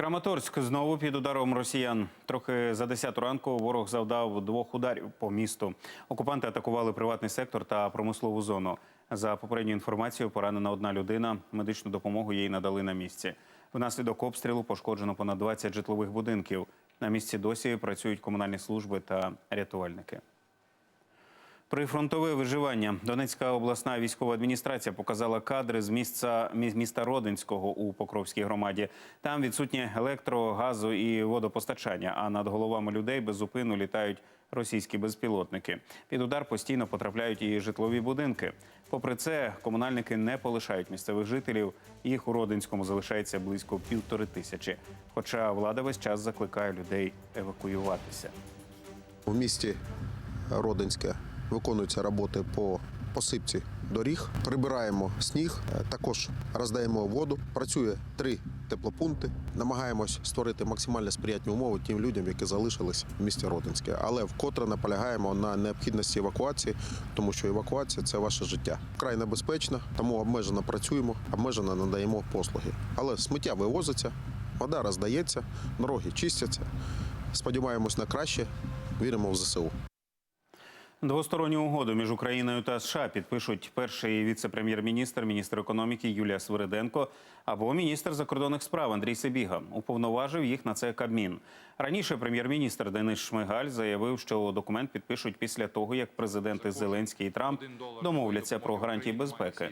Краматорськ знову під ударом росіян. Трохи за 10 ранку ворог завдав двох ударів по місту. Окупанти атакували приватний сектор та промислову зону. За попередньою інформацією, поранена одна людина. Медичну допомогу їй надали на місці. Внаслідок обстрілу пошкоджено понад 20 житлових будинків. На місці досі працюють комунальні служби та рятувальники. Прифронтове виживання. Донецька обласна військова адміністрація показала кадри з місця міста Родинського у Покровській громаді. Там відсутнє електро, газу і водопостачання. А над головами людей без зупину літають російські безпілотники. Під удар постійно потрапляють і житлові будинки. Попри це, комунальники не полишають місцевих жителів. Їх у Родинському залишається близько півтори тисячі. Хоча влада весь час закликає людей евакуюватися. У місті Родинське виконуються роботи по посипці доріг. Прибираємо сніг, е, також роздаємо воду. Працює три теплопункти. Намагаємось створити максимально сприятні умови тим людям, які залишились в місті Родинське. Але вкотре наполягаємо на необхідності евакуації, тому що евакуація це ваше життя. Вкрай небезпечно, тому обмежено працюємо, обмежено надаємо послуги. Але сміття вивозиться, вода роздається, дороги чистяться. Сподіваємось на краще, віримо в ЗСУ. Двосторонню угоду між Україною та США підпишуть перший віце-прем'єр-міністр, міністр економіки Юлія Свириденко або міністр закордонних справ Андрій Сибіга. Уповноважив їх на це Кабмін. Раніше прем'єр-міністр Денис Шмигаль заявив, що документ підпишуть після того, як президенти Зеленський і Трамп домовляться про гарантії безпеки.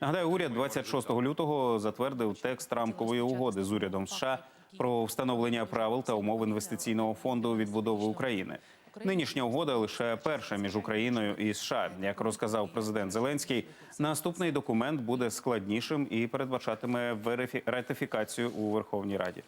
Нагадаю, уряд 26 лютого затвердив текст рамкової угоди з урядом США про встановлення правил та умов інвестиційного фонду відбудови України. Нинішня угода лише перша між Україною і США. Як розказав президент Зеленський, наступний документ буде складнішим і передбачатиме ратифікацію у Верховній Раді.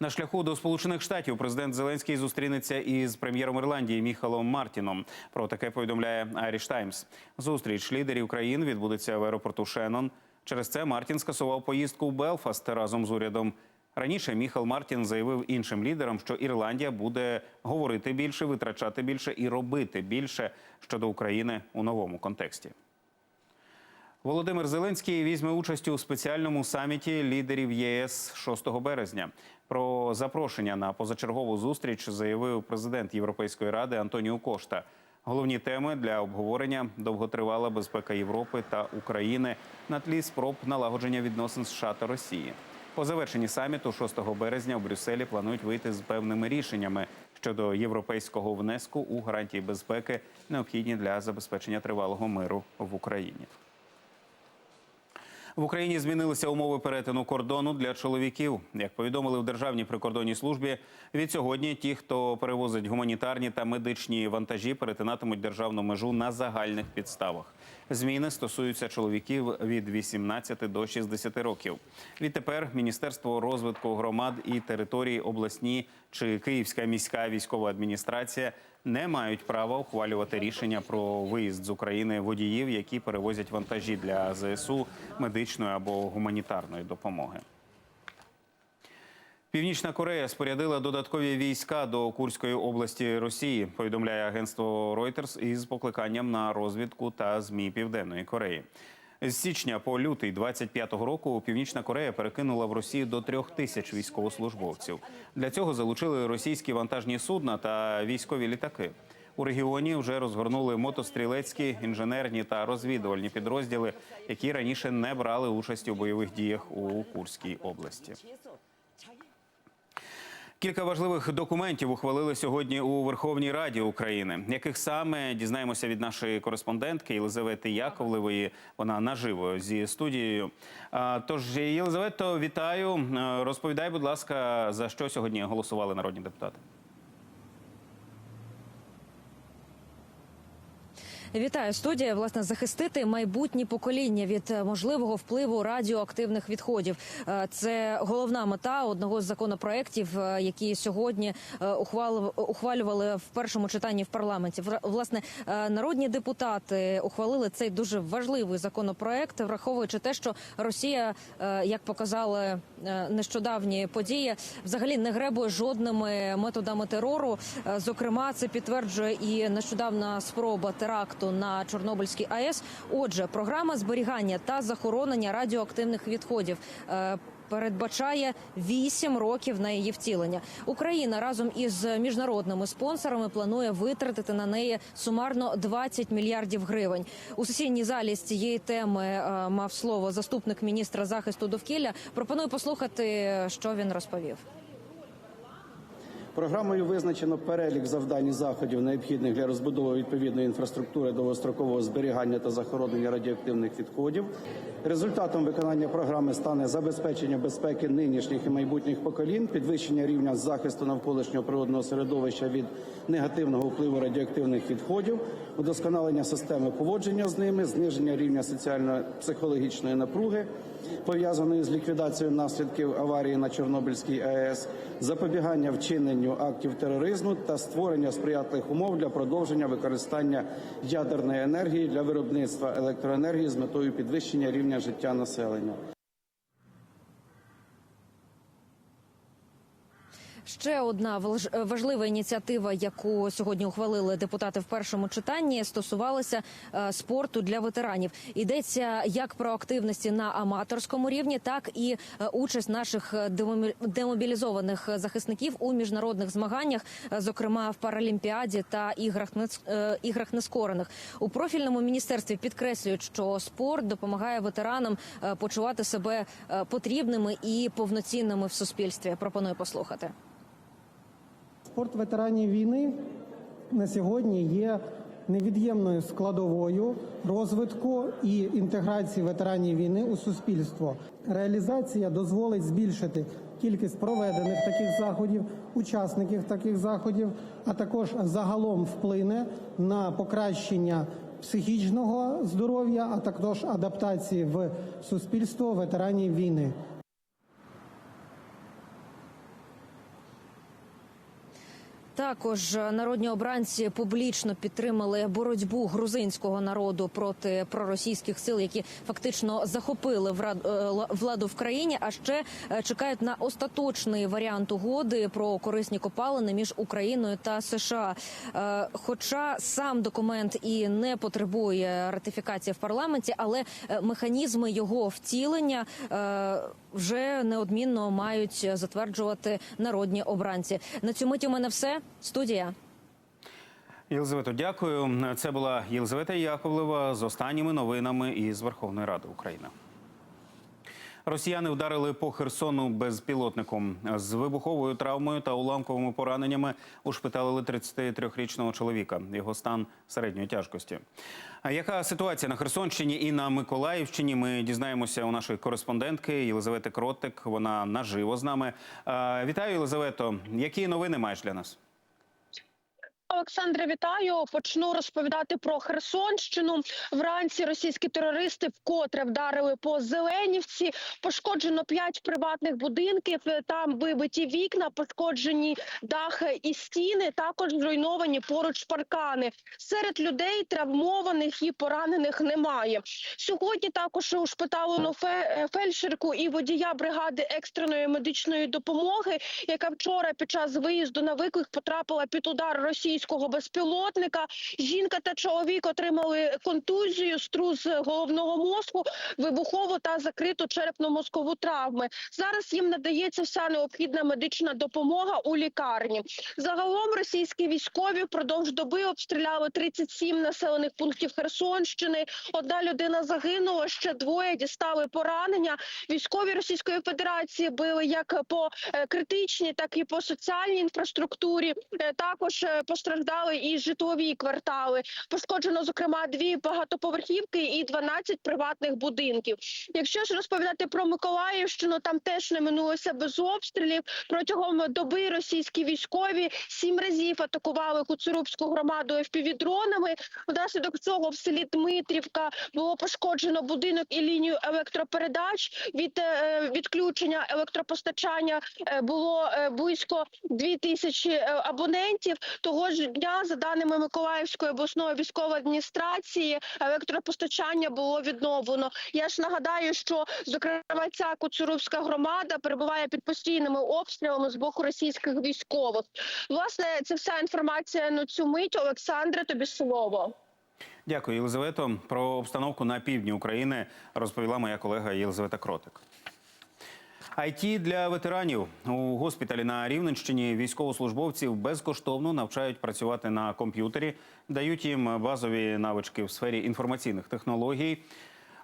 На шляху до Сполучених Штатів президент Зеленський зустрінеться із прем'єром Ірландії Міхалом Мартіном. Про таке повідомляє Irish Times. Зустріч лідерів країн відбудеться в аеропорту Шеннон. Через це Мартін скасував поїздку в Белфаст разом з урядом. Раніше Міхал Мартін заявив іншим лідерам, що Ірландія буде говорити більше, витрачати більше і робити більше щодо України у новому контексті. Володимир Зеленський візьме участь у спеціальному саміті лідерів ЄС 6 березня. Про запрошення на позачергову зустріч заявив президент Європейської ради Антоніо Кошта. Головні теми для обговорення довготривала безпека Європи та України на тлі спроб налагодження відносин США та Росії. По завершенні саміту 6 березня в Брюсселі планують вийти з певними рішеннями щодо європейського внеску у гарантії безпеки, необхідні для забезпечення тривалого миру в Україні. В Україні змінилися умови перетину кордону для чоловіків. Як повідомили в Державній прикордонній службі, від сьогодні ті, хто перевозить гуманітарні та медичні вантажі, перетинатимуть державну межу на загальних підставах. Зміни стосуються чоловіків від 18 до 60 років. Відтепер Міністерство розвитку громад і територій обласні чи Київська міська військова адміністрація не мають права ухвалювати рішення про виїзд з України водіїв, які перевозять вантажі для ЗСУ, медичної або гуманітарної допомоги. Північна Корея спорядила додаткові війська до Курської області Росії. Повідомляє агентство Reuters із покликанням на розвідку та змі Південної Кореї. З січня по лютий 25-го року Північна Корея перекинула в Росію до трьох тисяч військовослужбовців. Для цього залучили російські вантажні судна та військові літаки. У регіоні вже розгорнули мотострілецькі, інженерні та розвідувальні підрозділи, які раніше не брали участі у бойових діях у Курській області. Кілька важливих документів ухвалили сьогодні у Верховній Раді України. Яких саме дізнаємося від нашої кореспондентки Єлизавети Яковлевої. Вона наживо зі студією. Тож, Єлизавето, вітаю. Е, Розповідай, будь ласка, за що сьогодні голосували народні депутати. Вітаю студія. Власне, захистити майбутні покоління від е, можливого впливу радіоактивних відходів. Е, Це головна мета одного з законопроєктів, е, які сьогодні ухвалювали в першому читанні в парламенті. Власне, народні депутати ухвалили цей дуже важливий законопроект, враховуючи те, що Росія, як показали нещодавні події, взагалі не гребує жодними методами терору. Зокрема, це підтверджує і нещодавна спроба теракту на Чорнобильській АЕС. Отже, програма зберігання та захоронення радіоактивних відходів. е, передбачає 8 років на її втілення. Україна разом із міжнародними спонсорами планує витратити на неї сумарно 20 мільярдів гривень. У сесійній залі з цієї теми е, мав слово заступник міністра захисту довкілля. Пропоную послухати, що він розповів. Програмою визначено перелік завдань і заходів, необхідних для розбудови відповідної інфраструктури довгострокового зберігання та захоронення радіоактивних відходів. Результатом виконання програми стане забезпечення безпеки нинішніх і майбутніх поколінь, підвищення рівня захисту навколишнього природного середовища від негативного впливу радіоактивних відходів, удосконалення системи поводження з ними, зниження рівня соціально-психологічної напруги, пов'язаної з ліквідацією наслідків аварії на Чорнобильській АЕС, запобігання вчиненню актів тероризму та створення сприятливих умов для продовження використання ядерної енергії для виробництва електроенергії з метою підвищення рівня життя населення. Ще одна важ- важлива ініціатива, яку сьогодні ухвалили депутати в першому читанні, стосувалася е, спорту для ветеранів. Йдеться як про активності на аматорському рівні, так і е, участь наших е, демобілізованих захисників у міжнародних змаганнях, зокрема в Паралімпіаді та іграх іграх нескорених. У профільному міністерстві підкреслюють, що спорт допомагає ветеранам почувати себе потрібними і повноцінними в суспільстві. Пропоную послухати. Спорт ветеранів війни на сьогодні є невід'ємною складовою розвитку і інтеграції ветеранів війни у суспільство. Реалізація дозволить збільшити кількість проведених таких заходів, учасників таких заходів, а також загалом вплине на покращення психічного здоров'я, а також адаптації в суспільство ветеранів війни. Також народні обранці публічно підтримали боротьбу грузинського народу проти проросійських сил, які фактично захопили е, владу в країні. А ще е, чекають на остаточний варіант угоди про корисні копалини між Україною та США. Е, Хоча сам документ і не потребує ратифікації в парламенті, але механізми його втілення вже неодмінно мають затверджувати народні обранці. На цю мить у мене все. Студія. Єлизавето, дякую. Це була Єлизавета Яковлева з останніми новинами із Верховної Ради України. Росіяни вдарили по Херсону безпілотником з вибуховою травмою та уламковими пораненнями. Ушпиталили 33-річного чоловіка. Його стан середньої тяжкості. А яка ситуація на Херсонщині і на Миколаївщині? Ми дізнаємося у нашої кореспондентки Єлизавети Кротик. Вона наживо з нами. Вітаю, Єлизавето. Які новини маєш для нас? Олександре, вітаю. Почну розповідати про Херсонщину. Вранці російські терористи вкотре вдарили по Зеленівці. Пошкоджено п'ять приватних будинків. Там вибиті вікна, пошкоджені дахи і стіни. Також зруйновані поруч паркани. Серед людей травмованих і поранених немає. Сьогодні також ушпиталено фе- фельдшерку і водія бригади екстреної медичної допомоги, яка вчора під час виїзду на виклик потрапила під удар російського безпілотника. Жінка та чоловік отримали контузію, струс головного мозку, вибухову та закриту черепно-мозкову травми. Зараз їм надається вся необхідна медична допомога у лікарні. Загалом російські військові впродовж доби обстріляли 37 населених пунктів Херсонщини. Одна людина загинула, ще двоє дістали поранення. Військові Російської Федерації били як по е, критичній, так і по соціальній інфраструктурі. Е, Також е, постраждали і житлові квартали. Пошкоджено зокрема дві багатоповерхівки і 12 приватних будинків. Якщо ж розповідати про Миколаївщину, там теж не минулося без обстрілів. Протягом доби російські військові сім разів атакували Куцурубську громаду FPV-дронами. Внаслідок цього в селі Дмитрівка було пошкоджено будинок і лінію електропередач. Від е, відключення електропостачання е, було е, близько 2 тисячі абонентів. Того дня, за даними Миколаївської обласної військової адміністрації, електропостачання було відновлено. Я ж нагадаю, що зокрема ця Куцурубська громада перебуває під постійними обстрілами з боку російських військових. Власне, це вся інформація на цю мить. Олександре, тобі слово. Дякую, Єлизавето. Про обстановку на півдні України розповіла моя колега Єлизавета Кротик. IT для ветеранів у госпіталі на Рівненщині військовослужбовців безкоштовно навчають працювати на комп'ютері, дають їм базові навички в сфері інформаційних технологій.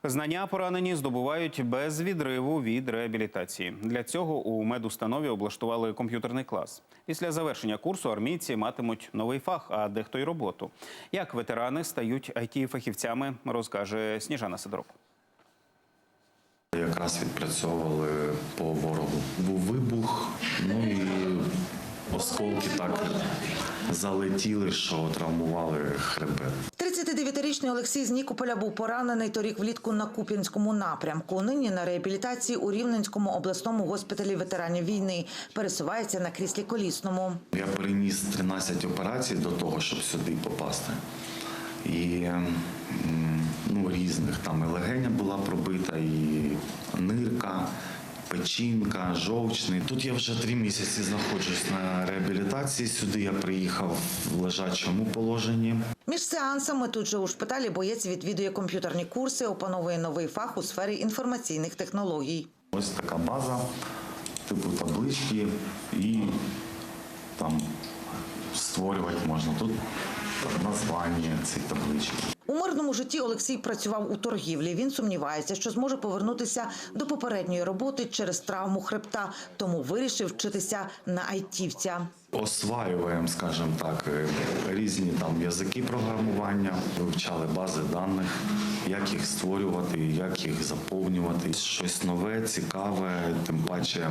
Знання поранені здобувають без відриву від реабілітації. Для цього у медустанові облаштували комп'ютерний клас. Після завершення курсу армійці матимуть новий фах, а дехто й роботу. Як ветерани стають it фахівцями розкаже Сніжана Сидорук. Якраз відпрацьовували по ворогу. Був вибух, ну і осколки так залетіли, що травмували хребет. 39-річний Олексій з Нікополя був поранений торік влітку на Куп'янському напрямку. Нині на реабілітації у Рівненському обласному госпіталі ветеранів війни пересувається на кріслі колісному. Я переніс 13 операцій до того, щоб сюди попасти. І ну, різних там і легеня була нирка, печінка, жовчний. Тут я вже три місяці знаходжусь на реабілітації. Сюди я приїхав в лежачому положенні. Між сеансами тут же у шпиталі боєць відвідує комп'ютерні курси, опановує новий фах у сфері інформаційних технологій. Ось така база, типу таблички і там створювати можна. Тут названня цієї таблички. У мирному житті Олексій працював у торгівлі. Він сумнівається, що зможе повернутися до попередньої роботи через травму хребта, тому вирішив вчитися на айтівця. Осваюємо, скажімо так, е, різні там язики програмування, вивчали бази даних, як їх створювати, як їх заповнювати. Щось нове, цікаве, тим паче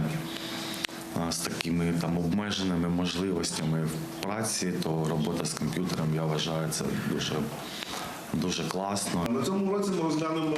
з такими там обмеженими можливостями в праці, то робота з комп'ютером, я вважаю, це дуже, дуже класно. На цьому році ми розглянемо,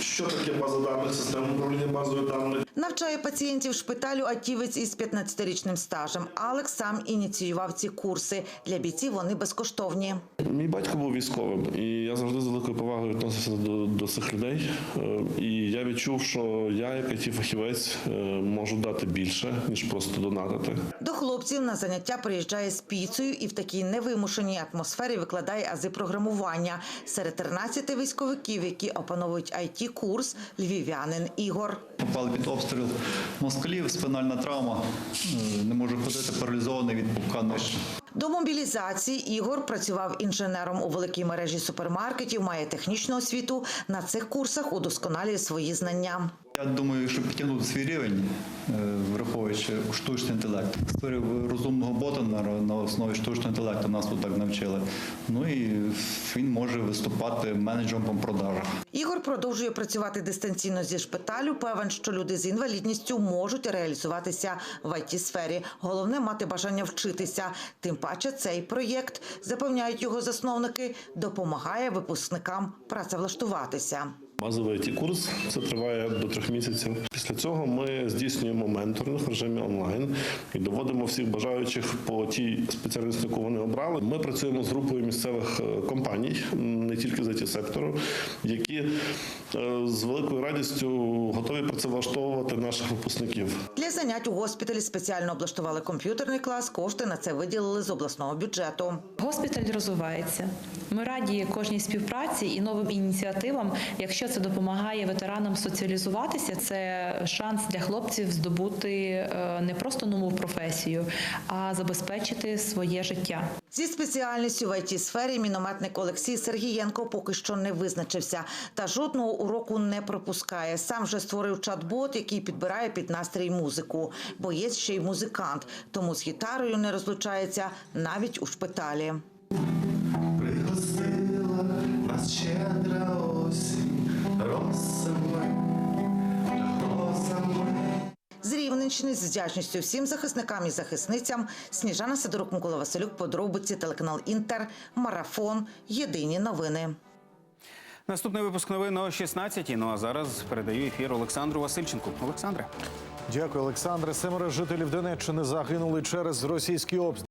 що таке база даних, система управління базою даних. Навчає пацієнтів шпиталю айтівець із 15-річним стажем. Алекс сам ініціював ці курси. Для бійців вони безкоштовні. Мій батько був військовим, і я завжди з великою повагою відносився до, до цих людей. Е, І я відчув, що я, як it фахівець, е, можу дати більше, ніж просто донатити. До хлопців на заняття приїжджає з піцею і в такій невимушеній атмосфері викладає ази програмування. Серед 13 військовиків, які опановують it курс львів'янин Ігор. Попали під обстріл москалів, спинальна травма. Не можу ходити, паралізований від пупка нижче. До мобілізації Ігор працював інженером у великій мережі супермаркетів, має технічну освіту. На цих курсах удосконалює свої знання. Я думаю, щоб підтягнути свій рівень, е, враховуючи штучний інтелект, створив розумного бота на основі штучного інтелекту. Нас тут так навчили. Ну і він може виступати менеджером по продажах. Ігор продовжує працювати дистанційно зі шпиталю. Певен, що люди з інвалідністю можуть реалізуватися в it сфері. Головне мати бажання вчитися. Тим паче, цей проєкт запевняють його засновники, допомагає випускникам працевлаштуватися. Базовий it курс це триває до трьох місяців. Після цього ми здійснюємо менторинг в режимі онлайн і доводимо всіх бажаючих по тій спеціальності, яку вони обрали. Ми працюємо з групою місцевих е, компаній, не тільки з it сектору, які е, з великою радістю готові працевлаштовувати наших випускників. Для занять у госпіталі спеціально облаштували комп'ютерний клас. Кошти на це виділили з обласного бюджету. Госпіталь розвивається. Ми раді кожній співпраці і новим ініціативам. Якщо це допомагає ветеранам соціалізуватися, це шанс для хлопців здобути е, не просто нову професію, а забезпечити своє життя. Зі спеціальністю в it сфері мінометник Олексій Сергієнко поки що не визначився та жодного уроку не пропускає. Сам вже створив чат-бот, який підбирає під настрій музику. Боєць ще й музикант, тому з гітарою не розлучається навіть у шпиталі. Рівненщини з вдячністю всім захисникам і захисницям Сніжана Сидорук, Микола Василюк, подробиці, телеканал Інтер, Марафон, Єдині новини. Наступний випуск новин о 16 Ну а зараз передаю ефір Олександру Васильченку. Олександре. Дякую, Олександре. Семеро жителів Донеччини загинули через російські обстріл.